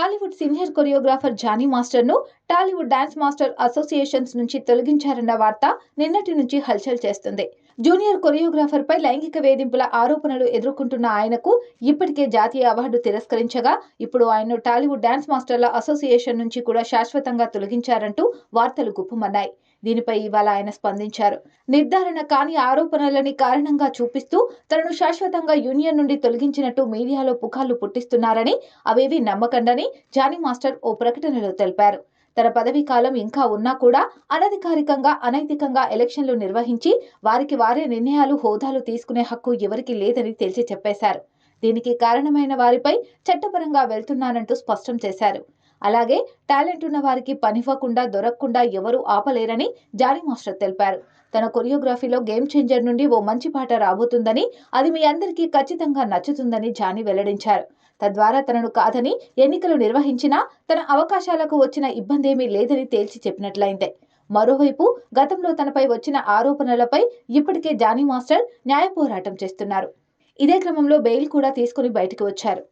Tollywood senior choreographer Johnny మాస్టర్ను Tollywood dance master associations నుంచి తొలగించారన్న వార్త నిన్నటి నుంచి హల్చల్ చేస్తుంది. జూనియర్ కొరియోగ్రాఫర్ పై లైంగిక వేధింపుల ఆరోపణలు ఎదుర్కొంటున్న ఆయనకు ఇప్పటికే జాతీయ అవార్డు తిరస్కరించగా ఇప్పుడు ఆయన్ను టాలీవుడ్ డాన్స్ మాస్టర్ల అసోసియేషన్ నుంచి కూడా శాశ్వతంగా తొలగించారంటూ వార్తలు గుప్పమన్నాయి. దీనిపై ఇవాళ ఆయన స్పందించారు. నిర్ధారణ కాని ఆరోపణలని కారణంగా చూపిస్తూ తనను శాశ్వతంగా యూనియన్ నుండి తొలగించినట్టు మీడియాలో పుకార్లు పుట్టిస్తున్నారని అవేవి నమ్మకండని జానీ మాస్టర్ ఓ ప్రకటనలో తెలిపారు. తన పదవీ కాలం ఇంకా ఉన్నా కూడా అనధికారికంగా అనైతికంగా ఎలక్షన్లు నిర్వహించి వారికి వారే నిర్ణయాలు హోదాలు తీసుకునే హక్కు ఎవరికీ లేదని తేల్చి చెప్పేశారు. దీనికి కారణమైన వారిపై చట్టపరంగా వెళ్తున్నానంటూ స్పష్టం చేశారు. అలాగే టాలెంట్ ఉన్న వారికి పనివ్వకుండా దొరకకుండా ఎవరూ ఆపలేరని జానీ మాస్టర్ తెలిపారు. తన కొరియోగ్రఫీలో గేమ్ చేంజర్ నుండి ఓ మంచి పాట రాబోతుందని అది మీ అందరికీ ఖచ్చితంగా నచ్చుతుందని జానీ వెల్లడించారు. తద్వారా తనను కాదని ఎన్నికలు నిర్వహించినా తన అవకాశాలకు వచ్చిన ఇబ్బందేమీ లేదని తేల్చి చెప్పినట్లయిందే. మరోవైపు గతంలో తనపై వచ్చిన ఆరోపణలపై ఇప్పటికే జానీ మాస్టర్ న్యాయ పోరాటం చేస్తున్నారు. ఇదే క్రమంలో బెయిల్ కూడా తీసుకుని బయటకు వచ్చారు.